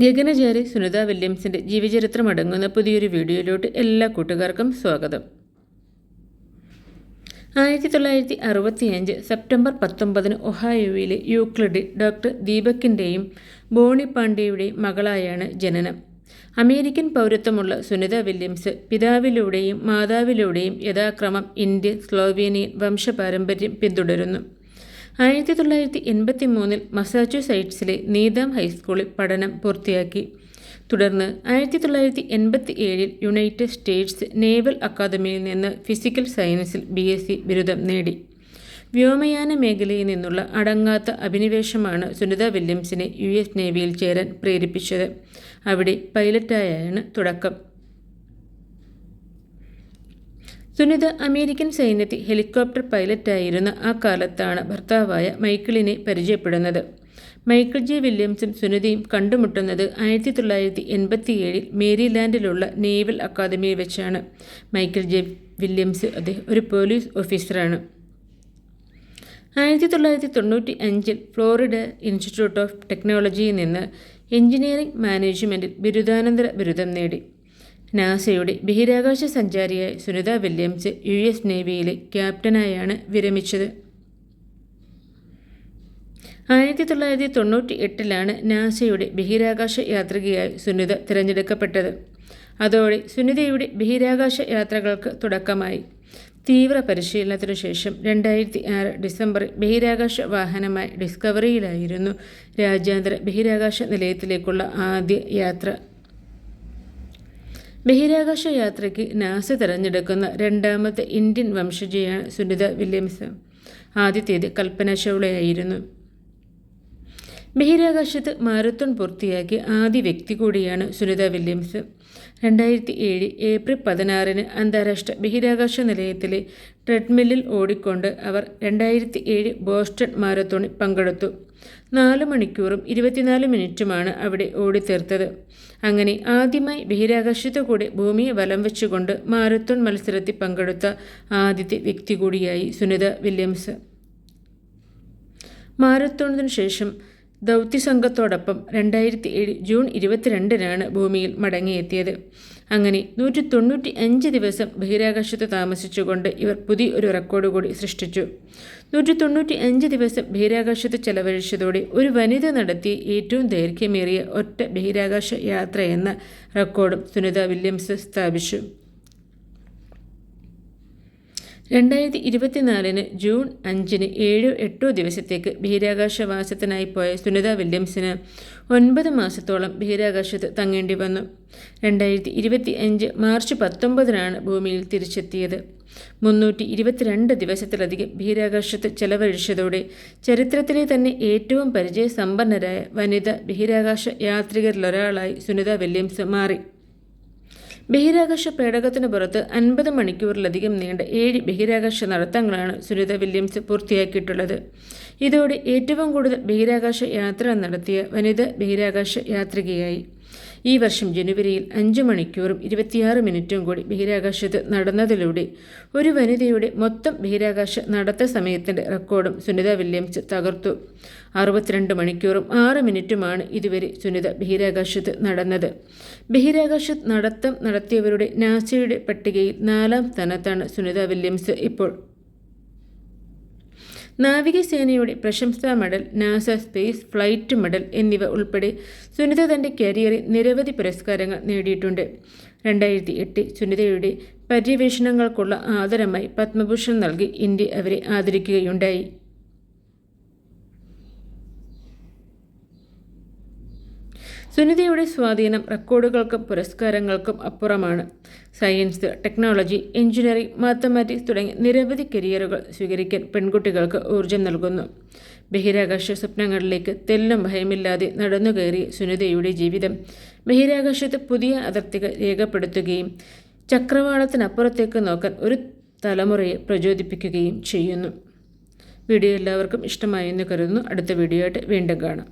ഗഗനചാരി സുനിത വില്യംസിന്റെ ജീവചരിത്രം അടങ്ങുന്ന പുതിയൊരു വീഡിയോയിലോട്ട് എല്ലാ കൂട്ടുകാർക്കും സ്വാഗതം. ആയിരത്തി തൊള്ളായിരത്തി അറുപത്തിയഞ്ച് സെപ്റ്റംബർ പത്തൊമ്പതിന് ഒഹായോയിലെ യൂക്ലിഡ് ഡോക്ടർ ദീപക്കിന്റെയും ബോണി പാണ്ഡെയുടെയും മകളായാണ് ജനനം. അമേരിക്കൻ പൗരത്വമുള്ള സുനിത വില്യംസ് പിതാവിലൂടെയും മാതാവിലൂടെയും യഥാക്രമം ഇന്ത്യൻ സ്ലോവേനിയൻ വംശപാരമ്പര്യം പിന്തുടരുന്നു. ആയിരത്തി തൊള്ളായിരത്തി എൺപത്തി മൂന്നിൽ മസാച്യുസൈറ്റ്സിലെ നീതാം ഹൈസ്കൂളിൽ പഠനം പൂർത്തിയാക്കി. തുടർന്ന് ആയിരത്തി തൊള്ളായിരത്തി എൺപത്തി ഏഴിൽ യുണൈറ്റഡ് സ്റ്റേറ്റ്സ് നേവൽ അക്കാദമിയിൽ നിന്ന് ഫിസിക്കൽ സയൻസിൽ ബി എസ് സി ബിരുദം നേടി. വ്യോമയാന മേഖലയിൽ നിന്നുള്ള അടങ്ങാത്ത അഭിനിവേശമാണ് സുനിത വില്യംസിനെ യു എസ് നേവിയിൽ ചേരാൻ പ്രേരിപ്പിച്ചത്. അവിടെ പൈലറ്റായാണ് തുടക്കം. സുനിത അമേരിക്കൻ സൈന്യത്തിൽ ഹെലികോപ്റ്റർ പൈലറ്റായിരുന്ന ആ കാലത്താണ് ഭർത്താവായ മൈക്കിളിനെ പരിചയപ്പെടുന്നത്. Michael J. വില്യംസും സുനിതയും കണ്ടുമുട്ടുന്നത് ആയിരത്തി തൊള്ളായിരത്തി എൺപത്തിയേഴിൽ മേരിലാൻഡിലുള്ള നേവൽ അക്കാദമിയിൽ വെച്ചാണ്. Michael J. വില്യംസ് അദ്ദേഹം ഒരു പോലീസ് ഓഫീസറാണ്. ആയിരത്തി തൊള്ളായിരത്തി തൊണ്ണൂറ്റി അഞ്ചിൽ ഫ്ലോറിഡ ഇൻസ്റ്റിറ്റ്യൂട്ട് ഓഫ് ടെക്നോളജിയിൽ നിന്ന് എഞ്ചിനീയറിംഗ് മാനേജ്മെന്റിൽ ബിരുദാനന്തര ബിരുദം നേടി. നാസയുടെ ബഹിരാകാശ സഞ്ചാരിയായ സുനിത വില്യംസ് യു എസ് നേവിയിലെ ക്യാപ്റ്റനായാണ് വിരമിച്ചത്. ആയിരത്തി തൊള്ളായിരത്തി തൊണ്ണൂറ്റി എട്ടിലാണ് നാസയുടെ ബഹിരാകാശ യാത്രികയായി സുനിത തിരഞ്ഞെടുക്കപ്പെട്ടത്. അതോടെ സുനിതയുടെ ബഹിരാകാശ യാത്രകൾക്ക് തുടക്കമായി. തീവ്ര പരിശീലനത്തിനു ശേഷം രണ്ടായിരത്തി ആറ് ഡിസംബറിൽ ബഹിരാകാശ വാഹനമായി ഡിസ്കവറിയിലായിരുന്നു രാജ്യാന്തര ബഹിരാകാശ നിലയത്തിലേക്കുള്ള ആദ്യ യാത്ര. ബഹിരാകാശ യാത്രയ്ക്ക് നാസ തിരഞ്ഞെടുക്കുന്ന രണ്ടാമത്തെ ഇന്ത്യൻ വംശജയാണ് സുനിത വില്യംസ്. ആദ്യത്തേത് കൽപ്പന ചൗളയായിരുന്നു ബഹിരാകാശത്ത് മാരത്തോൺ പൂർത്തിയാക്കിയ ആദ്യ വ്യക്തി കൂടിയാണ് സുനിത വില്യംസ്. രണ്ടായിരത്തി ഏഴ് ഏപ്രിൽ പതിനാറിന് അന്താരാഷ്ട്ര ബഹിരാകാശ നിലയത്തിലെ ട്രെഡ്മില്ലിൽ ഓടിക്കൊണ്ട് അവർ രണ്ടായിരത്തി ഏഴ് ബോസ്റ്റൺ മാരത്തോണിൽ പങ്കെടുത്തു. നാല് മണിക്കൂറും ഇരുപത്തിനാല് മിനിറ്റുമാണ് അവിടെ ഓടിത്തീർത്തത്. അങ്ങനെ ആദ്യമായി ബഹിരാകാശത്തു കൂടെ ഭൂമിയെ വലം വെച്ചുകൊണ്ട് മാരത്തോൺ മത്സരത്തിൽ പങ്കെടുത്ത ആദ്യത്തെ വ്യക്തി കൂടിയായി സുനിത വില്യംസ്. മാരത്തോണിനു ശേഷം ദൗത്യസംഘത്തോടൊപ്പം രണ്ടായിരത്തി ഏഴ് ജൂൺ ഇരുപത്തിരണ്ടിനാണ് ഭൂമിയിൽ മടങ്ങിയെത്തിയത്. അങ്ങനെ നൂറ്റി തൊണ്ണൂറ്റി അഞ്ച് ദിവസം ബഹിരാകാശത്ത് താമസിച്ചുകൊണ്ട് ഇവർ പുതിയ ഒരു റെക്കോർഡ് കൂടി സൃഷ്ടിച്ചു. നൂറ്റി തൊണ്ണൂറ്റി അഞ്ച് ദിവസം ബഹിരാകാശത്ത് ചെലവഴിച്ചതോടെ ഒരു വനിത നടത്തിയ ഏറ്റവും ദൈർഘ്യമേറിയ ഒറ്റ ബഹിരാകാശ യാത്ര എന്ന റെക്കോർഡും സുനിത വില്യംസ് സ്ഥാപിച്ചു. രണ്ടായിരത്തി ഇരുപത്തിനാലിന് ജൂൺ അഞ്ചിന് ഏഴോ എട്ടോ ദിവസത്തേക്ക് ബഹിരാകാശവാസത്തിനായി പോയ സുനിത വില്യംസിന് ഒൻപത് മാസത്തോളം ബഹിരാകാശത്ത് തങ്ങേണ്ടി വന്നു. രണ്ടായിരത്തി ഇരുപത്തി അഞ്ച് മാർച്ച് പത്തൊമ്പതിനാണ് ഭൂമിയിൽ തിരിച്ചെത്തിയത്. മുന്നൂറ്റി ഇരുപത്തിരണ്ട് ദിവസത്തിലധികം ബഹിരാകാശത്ത് ചെലവഴിച്ചതോടെ ചരിത്രത്തിലെ തന്നെ ഏറ്റവും പരിചയസമ്പന്നരായ വനിത ബഹിരാകാശ യാത്രികരിലൊരാളായി സുനിത വില്യംസ് മാറി. ബഹിരാകാശ പേടകത്തിന് പുറത്ത് അൻപത് മണിക്കൂറിലധികം നീണ്ട ഏഴ് ബഹിരാകാശ നടത്തങ്ങളാണ് സുനിത വില്യംസ് പൂർത്തിയാക്കിയിട്ടുള്ളത്. ഇതോടെ ഏറ്റവും കൂടുതൽ ബഹിരാകാശ യാത്ര നടത്തിയ വനിത ബഹിരാകാശ യാത്രികയായി. ഈ വർഷം ജനുവരിയിൽ അഞ്ച് മണിക്കൂറും ഇരുപത്തിയാറ് മിനിറ്റും കൂടി ബഹിരാകാശത്ത് നടന്നതിലൂടെ ഒരു വനിതയുടെ മൊത്തം ബഹിരാകാശ നടത്ത സമയത്തിന്റെ റെക്കോർഡും സുനിത വില്യംസ് തകർത്തു. അറുപത്തിരണ്ട് മണിക്കൂറും ആറ് മിനിറ്റുമാണ് ഇതുവരെ സുനിത ബഹിരാകാശത്ത് നടന്നത്. ബഹിരാകാശ നടത്തം നടത്തിയവരുടെ നാസയുടെ പട്ടികയിൽ നാലാം സ്ഥാനത്താണ് സുനിത വില്യംസ് ഇപ്പോൾ. നാവികസേനയുടെ പ്രശംസാ medal NASA space flight medal എന്നിവ ഉൾപ്പെടെ സുനിത തന്റെ കരിയറിൽ നിരവധി പുരസ്കാരങ്ങൾ നേടിയിട്ടുണ്ട്. രണ്ടായിരത്തി എട്ടിൽ സുനിതയുടെ പര്യവേഷണങ്ങൾക്കുള്ള ആദരമായി പത്മഭൂഷൺ നൽകി ഇന്ത്യ അവരെ ആദരിക്കുകയുണ്ടായി. സുനിതയുടെ സ്വാധീനം റെക്കോർഡുകൾക്കും പുരസ്കാരങ്ങൾക്കും അപ്പുറമാണ്. സയൻസ് ടെക്നോളജി എഞ്ചിനീയറിംഗ് മാത്തമാറ്റിക്സ് തുടങ്ങി നിരവധി കരിയറുകൾ സ്വീകരിക്കാൻ പെൺകുട്ടികൾക്ക് ഊർജം നൽകുന്നു. ബഹിരാകാശ സ്വപ്നങ്ങളിലേക്ക് തെല്ലും ഭയമില്ലാതെ നടന്നു കയറിയ സുനിതയുടെ ജീവിതം ബഹിരാകാശത്ത് പുതിയ അതിർത്തികൾ രേഖപ്പെടുത്തുകയും ചക്രവാളത്തിനപ്പുറത്തേക്ക് നോക്കാൻ ഒരു തലമുറയെ പ്രചോദിപ്പിക്കുകയും ചെയ്യുന്നു. വീഡിയോ എല്ലാവർക്കും ഇഷ്ടമായെന്ന് കരുതുന്നു. അടുത്ത വീഡിയോ ആയിട്ട് വീണ്ടും കാണാം.